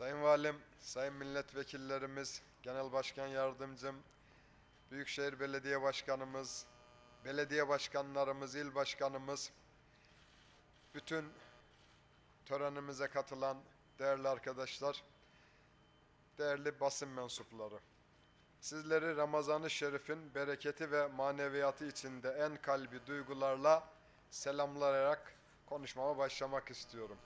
Sayın Valim, Sayın Milletvekillerimiz, Genel Başkan Yardımcım, Büyükşehir Belediye Başkanımız, belediye başkanlarımız, il başkanımız, bütün törenimize katılan değerli arkadaşlar, değerli basın mensupları. Sizleri Ramazan-ı Şerif'in bereketi ve maneviyatı içinde en kalbi duygularla selamlayarak konuşmama başlamak istiyorum.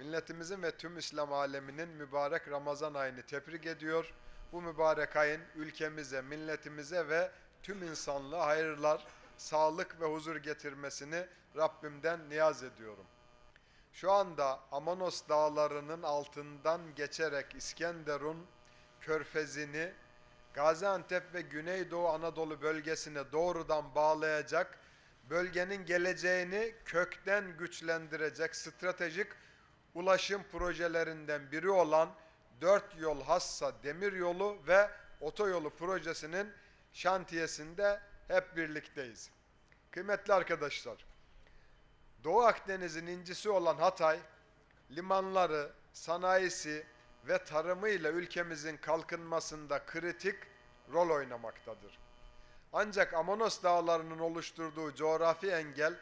Milletimizin ve tüm İslam aleminin mübarek Ramazan ayını tebrik ediyor. Bu mübarek ayın ülkemize, milletimize ve tüm insanlığa hayırlar, sağlık ve huzur getirmesini Rabbimden niyaz ediyorum. Şu anda Amanos dağlarının altından geçerek İskenderun körfezini Gaziantep ve Güneydoğu Anadolu bölgesine doğrudan bağlayacak, bölgenin geleceğini kökten güçlendirecek stratejik ulaşım projelerinden biri olan dört yol hassa demiryolu ve otoyolu projesinin şantiyesinde hep birlikteyiz. Kıymetli arkadaşlar, Doğu Akdeniz'in incisi olan Hatay, limanları, sanayisi ve tarımıyla ülkemizin kalkınmasında kritik rol oynamaktadır. Ancak Amanos dağlarının oluşturduğu coğrafi engel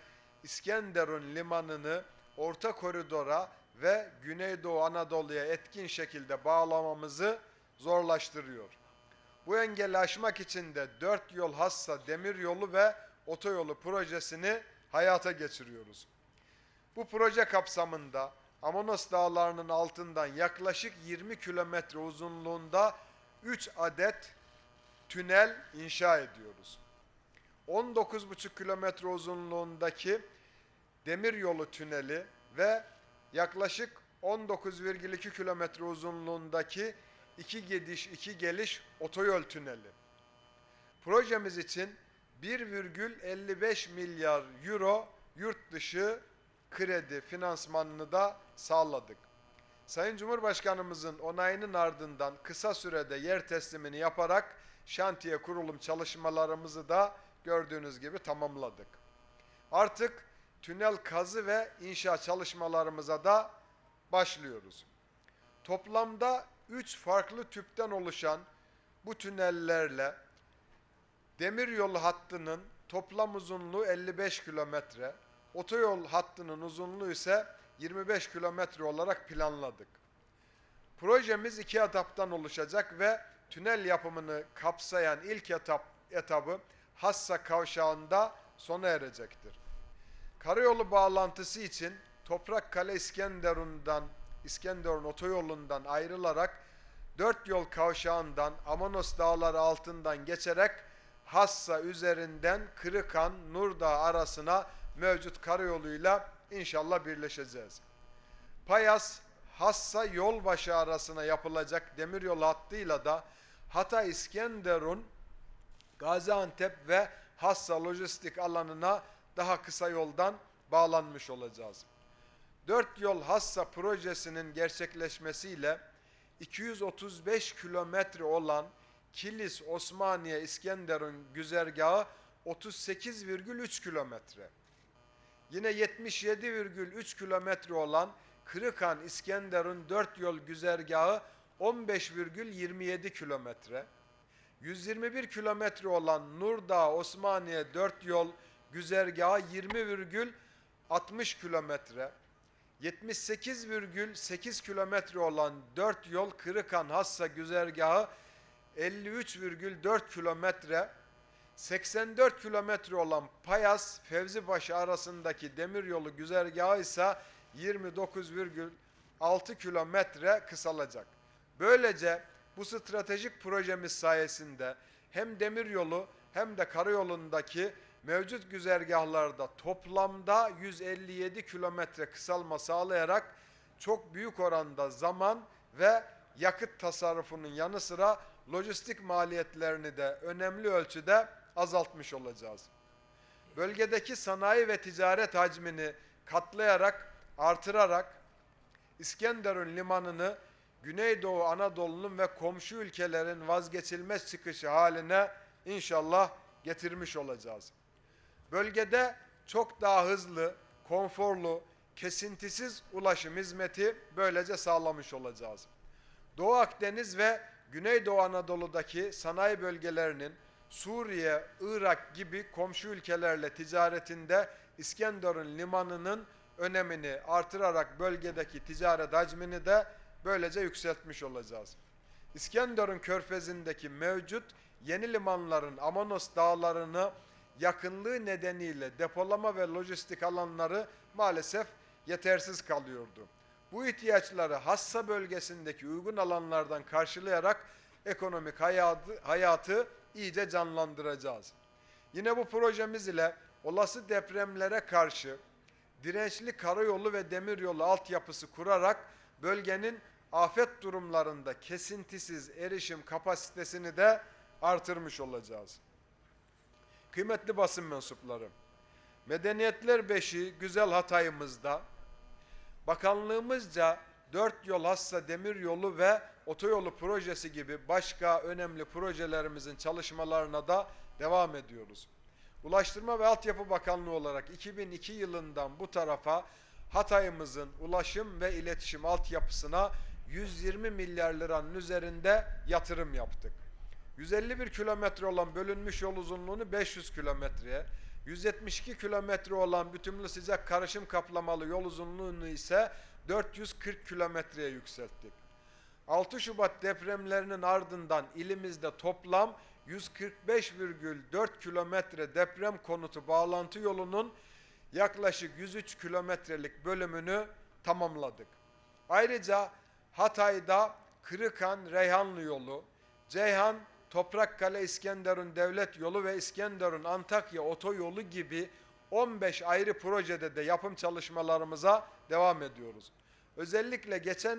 İskenderun limanını orta koridora ve Güneydoğu Anadolu'ya etkin şekilde bağlamamızı zorlaştırıyor. Bu engeli aşmak için de dört yol hassa demiryolu ve otoyolu projesini hayata geçiriyoruz. Bu proje kapsamında Amanos dağlarının altından yaklaşık 20 kilometre uzunluğunda 3 adet tünel inşa ediyoruz. 19,5 kilometre uzunluğundaki demiryolu tüneli ve yaklaşık 19,2 kilometre uzunluğundaki iki gidiş iki geliş otoyol tüneli. Projemiz için 1,55 milyar euro yurt dışı kredi finansmanını da sağladık. Sayın Cumhurbaşkanımızın onayının ardından kısa sürede yer teslimini yaparak şantiye kurulum çalışmalarımızı da gördüğünüz gibi tamamladık. Artık tünel kazı ve inşa çalışmalarımıza da başlıyoruz. Toplamda 3 farklı tüpten oluşan bu tünellerle demiryolu hattının toplam uzunluğu 55 kilometre, otoyol hattının uzunluğu ise 25 kilometre olarak planladık. Projemiz iki etaptan oluşacak ve tünel yapımını kapsayan ilk etap etabı Hassa kavşağında sona erecektir. Karayolu bağlantısı için Toprakkale İskenderun'dan İskenderun otoyolundan ayrılarak dört yol kavşağından Amanos dağları altından geçerek Hassa üzerinden Kırıkan Nurdağ arasına mevcut karayoluyla inşallah birleşeceğiz. Payas Hassa Yolbaşı arasına yapılacak demiryolu hattıyla da Hatay İskenderun Gaziantep ve Hassa lojistik alanına daha kısa yoldan bağlanmış olacağız. Dört yol Hassa projesinin gerçekleşmesiyle 235 kilometre olan Kilis Osmaniye İskenderun güzergahı 38,3 kilometre. Yine 77,3 kilometre olan Kırıkan İskenderun dört yol güzergahı 15,27 kilometre. 121 kilometre olan Nurdağ Osmaniye dört yol güzergahı 20,60 kilometre. 78,8 kilometre olan dört yol Kırıkan Hassa güzergahı 53,4 kilometre. 84 kilometre olan Payas Fevzibaşı arasındaki demiryolu güzergahı ise 29,6 kilometre kısalacak. Böylece bu stratejik projemiz sayesinde hem demiryolu hem de karayolundaki mevcut güzergahlarda toplamda 157 kilometre kısalma sağlayarak çok büyük oranda zaman ve yakıt tasarrufunun yanı sıra lojistik maliyetlerini de önemli ölçüde azaltmış olacağız. Bölgedeki sanayi ve ticaret hacmini katlayarak, artırarak İskenderun limanını Güneydoğu Anadolu'nun ve komşu ülkelerin vazgeçilmez çıkışı haline inşallah getirmiş olacağız. Bölgede çok daha hızlı, konforlu, kesintisiz ulaşım hizmeti böylece sağlamış olacağız. Doğu Akdeniz ve Güneydoğu Anadolu'daki sanayi bölgelerinin Suriye, Irak gibi komşu ülkelerle ticaretinde İskenderun limanının önemini artırarak bölgedeki ticaret hacmini de böylece yükseltmiş olacağız. İskenderun körfezindeki mevcut yeni limanların Amanos dağlarını yakınlığı nedeniyle depolama ve lojistik alanları maalesef yetersiz kalıyordu. Bu ihtiyaçları hassa bölgesindeki uygun alanlardan karşılayarak ekonomik hayatı, hayatı iyice canlandıracağız. Yine bu projemiz ile olası depremlere karşı dirençli karayolu ve demiryolu altyapısı kurarak bölgenin afet durumlarında kesintisiz erişim kapasitesini de artırmış olacağız. Kıymetli basın mensupları, Medeniyetler Beşi güzel Hatay'ımızda bakanlığımızca dört yol hassa demir yolu ve otoyolu projesi gibi başka önemli projelerimizin çalışmalarına da devam ediyoruz. Ulaştırma ve Altyapı Bakanlığı olarak 2002 yılından bu tarafa Hatay'ımızın ulaşım ve iletişim altyapısına 120 milyar liranın üzerinde yatırım yaptık. 151 kilometre olan bölünmüş yol uzunluğunu 500 kilometreye, 172 kilometre olan bütünlü sıcak karışım kaplamalı yol uzunluğunu ise 440 kilometreye yükselttik. 6 Şubat depremlerinin ardından ilimizde toplam 145,4 kilometre deprem konutu bağlantı yolunun yaklaşık 103 kilometrelik bölümünü tamamladık. Ayrıca Hatay'da Kırıkan Reyhanlı yolu, Ceyhan Toprakkale İskenderun Devlet Yolu ve İskenderun Antakya Otoyolu gibi 15 ayrı projede de yapım çalışmalarımıza devam ediyoruz. Özellikle geçen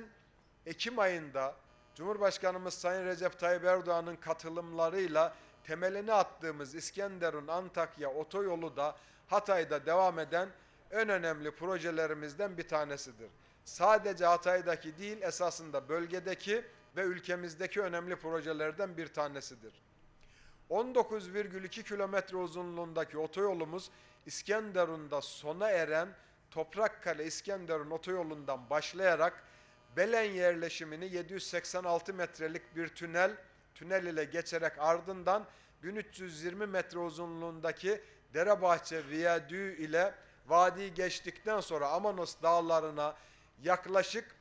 Ekim ayında Cumhurbaşkanımız Sayın Recep Tayyip Erdoğan'ın katılımlarıyla temelini attığımız İskenderun Antakya Otoyolu da Hatay'da devam eden en önemli projelerimizden bir tanesidir. Sadece Hatay'daki değil esasında bölgedeki ve ülkemizdeki önemli projelerden bir tanesidir. 19,2 kilometre uzunluğundaki otoyolumuz İskenderun'da sona eren Toprakkale İskenderun otoyolundan başlayarak Belen yerleşimini 786 metrelik bir tünel tünel ile geçerek ardından 1320 metre uzunluğundaki Derebahçe Viyadüğü ile vadiyi geçtikten sonra Amanos dağlarına yaklaşık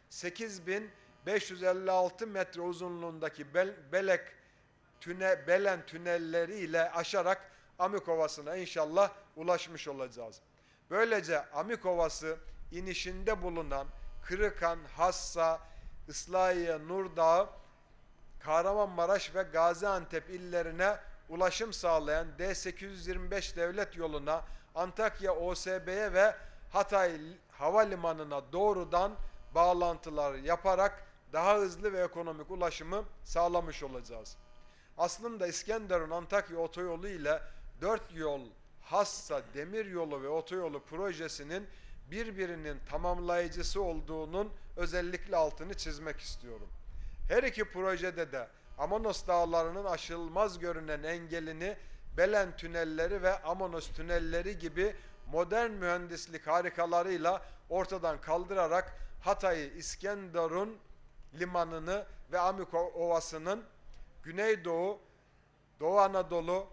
8556 metre uzunluğundaki Bel Belek tüne Belen tünelleri ile aşarak Amikovası'na inşallah ulaşmış olacağız. Böylece Amikovası inişinde bulunan Kırıkan, Hassa, Islahiye, Nurdağ, Kahramanmaraş ve Gaziantep illerine ulaşım sağlayan D825 devlet yoluna Antakya OSB'ye ve Hatay Havalimanı'na doğrudan bağlantılar yaparak daha hızlı ve ekonomik ulaşımı sağlamış olacağız. Aslında İskenderun Antakya otoyolu ile 4 yol Hassa demir yolu ve otoyolu projesinin birbirinin tamamlayıcısı olduğunun özellikle altını çizmek istiyorum. Her iki projede de Amanos dağlarının aşılmaz görünen engelini Belen tünelleri ve Amanos tünelleri gibi modern mühendislik harikalarıyla ortadan kaldırarak Hatay'ı İskenderun limanını ve Amiko Ovası'nın Güneydoğu, Doğu Anadolu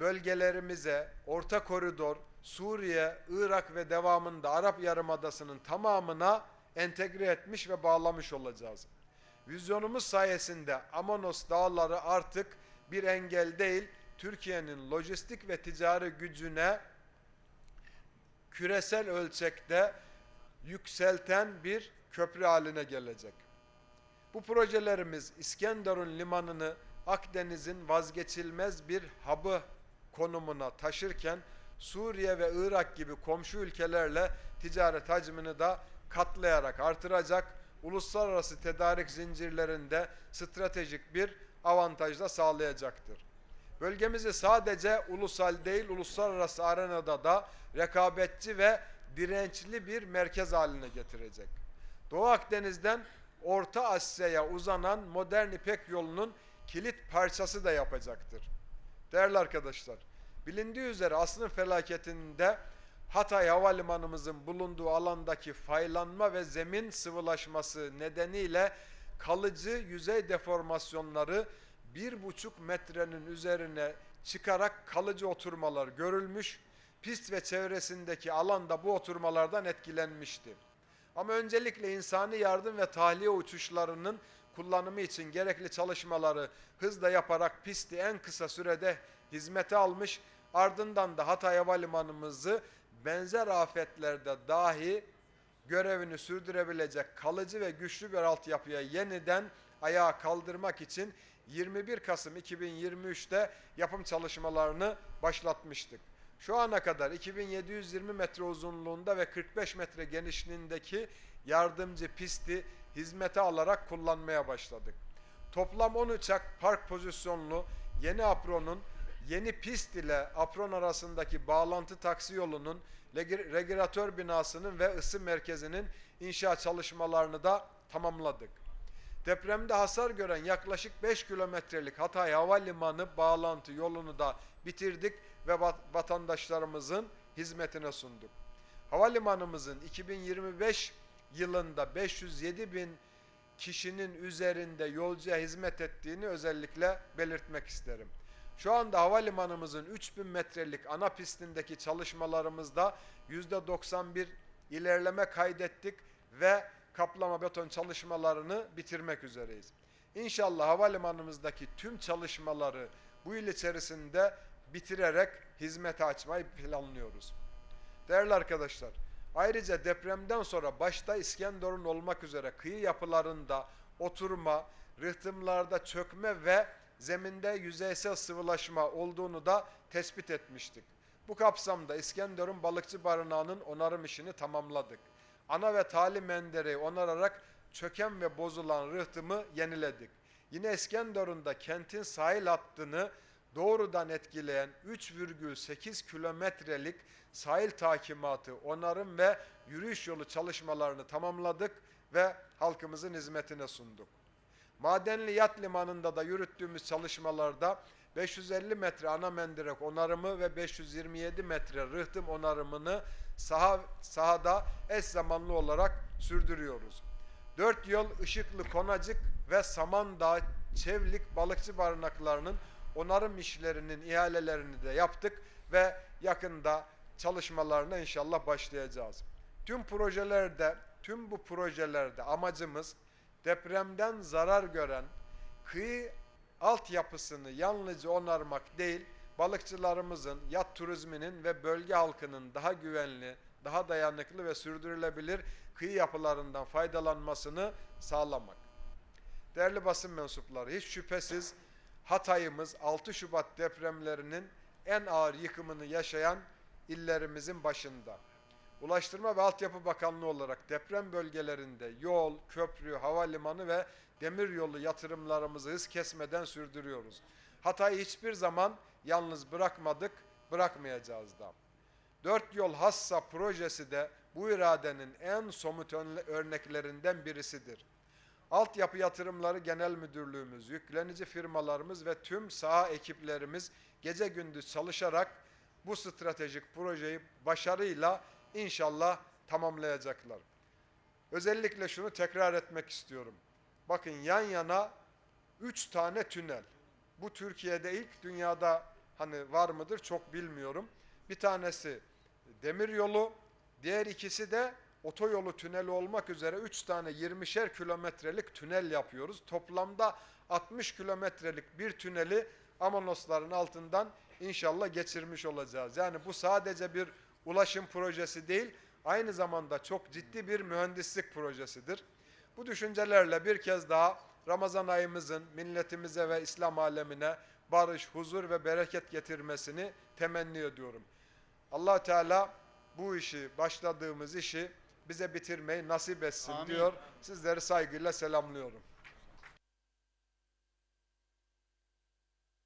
bölgelerimize, Orta Koridor, Suriye, Irak ve devamında Arap Yarımadası'nın tamamına entegre etmiş ve bağlamış olacağız. Vizyonumuz sayesinde Amanos dağları artık bir engel değil, Türkiye'nin lojistik ve ticari gücüne küresel ölçekte yükselten bir köprü haline gelecek. Bu projelerimiz İskenderun limanını Akdeniz'in vazgeçilmez bir hub'ı konumuna taşırken Suriye ve Irak gibi komşu ülkelerle ticaret hacmini de katlayarak artıracak, uluslararası tedarik zincirlerinde stratejik bir avantaj da sağlayacaktır. Bölgemizi sadece ulusal değil uluslararası arenada da rekabetçi ve dirençli bir merkez haline getirecek. Doğu Akdeniz'den Orta Asya'ya uzanan modern İpek yolunun kilit parçası da yapacaktır. Değerli arkadaşlar, bilindiği üzere asrın felaketinde Hatay Havalimanımızın bulunduğu alandaki faylanma ve zemin sıvılaşması nedeniyle kalıcı yüzey deformasyonları bir buçuk metrenin üzerine çıkarak kalıcı oturmalar görülmüş. Pist ve çevresindeki alanda bu oturmalardan etkilenmişti. Ama öncelikle insani yardım ve tahliye uçuşlarının kullanımı için gerekli çalışmaları hızla yaparak pisti en kısa sürede hizmete almış. Ardından da Hatay Havalimanımızı benzer afetlerde dahi görevini sürdürebilecek kalıcı ve güçlü bir altyapıya yeniden ayağa kaldırmak için 21 Kasım 2023'te yapım çalışmalarını başlatmıştık. Şu ana kadar 2720 metre uzunluğunda ve 45 metre genişliğindeki yardımcı pisti hizmete alarak kullanmaya başladık. Toplam 10 uçak park pozisyonlu yeni apronun yeni pist ile apron arasındaki bağlantı taksi yolunun regülatör binasının ve ısı merkezinin inşa çalışmalarını da tamamladık. Depremde hasar gören yaklaşık 5 kilometrelik Hatay Havalimanı bağlantı yolunu da bitirdik ve vat- vatandaşlarımızın hizmetine sunduk. Havalimanımızın 2025 yılında 507 bin kişinin üzerinde yolcuya hizmet ettiğini özellikle belirtmek isterim. Şu anda havalimanımızın 3000 metrelik ana pistindeki çalışmalarımızda %91 ilerleme kaydettik ve kaplama beton çalışmalarını bitirmek üzereyiz. İnşallah havalimanımızdaki tüm çalışmaları bu yıl içerisinde bitirerek hizmete açmayı planlıyoruz. Değerli arkadaşlar, ayrıca depremden sonra başta İskenderun olmak üzere kıyı yapılarında oturma, rıhtımlarda çökme ve zeminde yüzeysel sıvılaşma olduğunu da tespit etmiştik. Bu kapsamda İskenderun Balıkçı Barınağı'nın onarım işini tamamladık. Ana ve tali mendereyi onararak çöken ve bozulan rıhtımı yeniledik. Yine İskenderun'da kentin sahil hattını doğrudan etkileyen 3,8 kilometrelik sahil takimatı, onarım ve yürüyüş yolu çalışmalarını tamamladık ve halkımızın hizmetine sunduk. Madenli Yat Limanı'nda da yürüttüğümüz çalışmalarda 550 metre ana mendirek onarımı ve 527 metre rıhtım onarımını saha, sahada eş zamanlı olarak sürdürüyoruz. 4 yol Işıklı Konacık ve Samandağ Çevlik balıkçı barınaklarının onarım işlerinin ihalelerini de yaptık ve yakında çalışmalarına inşallah başlayacağız. Tüm projelerde, tüm bu projelerde amacımız depremden zarar gören kıyı altyapısını yalnızca onarmak değil, balıkçılarımızın, yat turizminin ve bölge halkının daha güvenli, daha dayanıklı ve sürdürülebilir kıyı yapılarından faydalanmasını sağlamak. Değerli basın mensupları, hiç şüphesiz Hatay'ımız 6 Şubat depremlerinin en ağır yıkımını yaşayan illerimizin başında. Ulaştırma ve Altyapı Bakanlığı olarak deprem bölgelerinde yol, köprü, havalimanı ve demiryolu yatırımlarımızı hız kesmeden sürdürüyoruz. Hatay'ı hiçbir zaman yalnız bırakmadık, bırakmayacağız da. Dört Yol Hassa projesi de bu iradenin en somut örneklerinden birisidir. Altyapı Yatırımları Genel Müdürlüğümüz, yüklenici firmalarımız ve tüm saha ekiplerimiz gece gündüz çalışarak bu stratejik projeyi başarıyla inşallah tamamlayacaklar. Özellikle şunu tekrar etmek istiyorum. Bakın yan yana üç tane tünel. Bu Türkiye'de ilk dünyada hani var mıdır çok bilmiyorum. Bir tanesi demir yolu, diğer ikisi de otoyolu tüneli olmak üzere 3 tane 20'şer kilometrelik tünel yapıyoruz. Toplamda 60 kilometrelik bir tüneli Amanosların altından inşallah geçirmiş olacağız. Yani bu sadece bir ulaşım projesi değil, aynı zamanda çok ciddi bir mühendislik projesidir. Bu düşüncelerle bir kez daha Ramazan ayımızın milletimize ve İslam alemine barış, huzur ve bereket getirmesini temenni ediyorum. allah Teala bu işi, başladığımız işi bize bitirmeyi nasip etsin Amin. diyor. Sizleri saygıyla selamlıyorum.